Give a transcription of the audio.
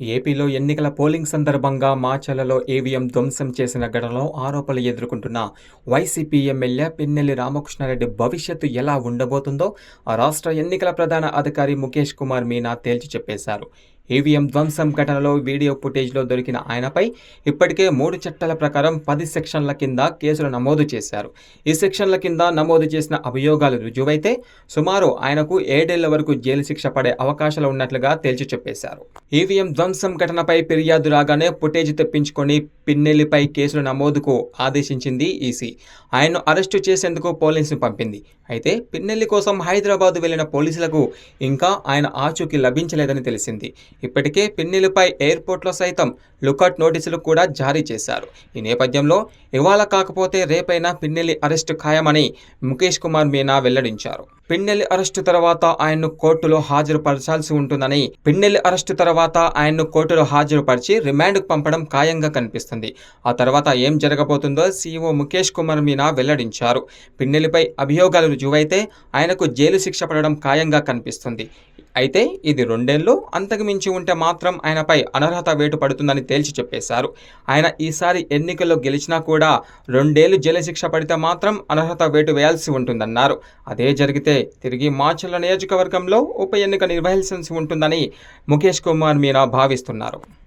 ఏపీలో ఎన్నికల పోలింగ్ సందర్భంగా మాచలలో ఈవీఎం ధ్వంసం చేసిన ఘటనలో ఆరోపణలు ఎదుర్కొంటున్న వైసీపీ ఎమ్మెల్యే పిన్నెల్లి రామకృష్ణారెడ్డి భవిష్యత్తు ఎలా ఉండబోతుందో ఆ రాష్ట్ర ఎన్నికల ప్రధాన అధికారి ముఖేష్ కుమార్ మీనా తేల్చి చెప్పేశారు. ఈవీఎం ధ్వంసం ఘటనలో వీడియో ఫుటేజ్లో దొరికిన ఆయనపై ఇప్పటికే మూడు చట్టాల ప్రకారం పది సెక్షన్ల కింద కేసులు నమోదు చేశారు. ఈ సెక్షన్ల కింద నమోదు చేసిన అభియోగాలు రుజువైతే సుమారు ఆయనకు ఏడేళ్ళ వరకు జైలు శిక్ష పడే అవకాశాలు ఉన్నట్లుగా తేల్చి చెప్పేశారు. ఈవీఎం ధ్వంసం ఘటనపై ఫిర్యాదు రాగానే ఫుటేజ్ తెప్పించుకొని పిన్నెల్లిపై కేసులు నమోదుకు ఆదేశించింది ఈసీ. ఆయన్ను అరెస్టు చేసేందుకు పోలీసులు పంపింది. అయితే పిన్నెల్లి కోసం హైదరాబాద్ వెళ్ళిన పోలీసులకు ఇంకా ఆయన ఆచూకీ లభించలేదని తెలిసింది. ఇప్పటికే పిన్నెల్లిపై ఎయిర్పోర్ట్లో సైతం లుకౌట్ నోటీసులు కూడా జారీ చేశారు. ఈ నేపథ్యంలో ఇవాళ కాకపోతే రేపైనా పిన్నెల్లి అరెస్టు ఖాయమని ముఖేష్ కుమార్ మీనా వెల్లడించారు. పిన్నెల్లి అరెస్టు తర్వాత ఆయన్ను కోర్టులో హాజరుపరచాల్సి ఉంటుందని పిన్నెల్లి అరెస్టు తర్వాత ఆయన్ను కోర్టులో హాజరుపరిచి రిమాండ్కు పంపడం ఖాయంగా కనిపిస్తుంది. ఆ తర్వాత ఏం జరగబోతుందో సీఈఓ ముఖేష్ కుమార్ మీనా వెల్లడించారు. పిన్నెలిపై అభియోగాలు రుజువైతే ఆయనకు జైలు శిక్ష పడడం ఖాయంగా కనిపిస్తుంది. అయితే ఇది రెండేళ్ళు అంతకు మించి ఉంటే మాత్రం ఆయనపై అనర్హత వేటు పడుతుందని తేల్చి చెప్పేశారు. ఆయన ఈసారి ఎన్నికల్లో గెలిచినా కూడా రెండేళ్ళు జైలు శిక్ష పడితే మాత్రం అనర్హత వేటు వేయాల్సి ఉంటుందన్నారు. అదే జరిగితే తిరిగి మాచర్ల నియోజకవర్గంలో ఉప ఎన్నిక నిర్వహించాల్సి ఉంటుందని ముఖేష్ కుమార్ మీనా భావిస్తున్నారు.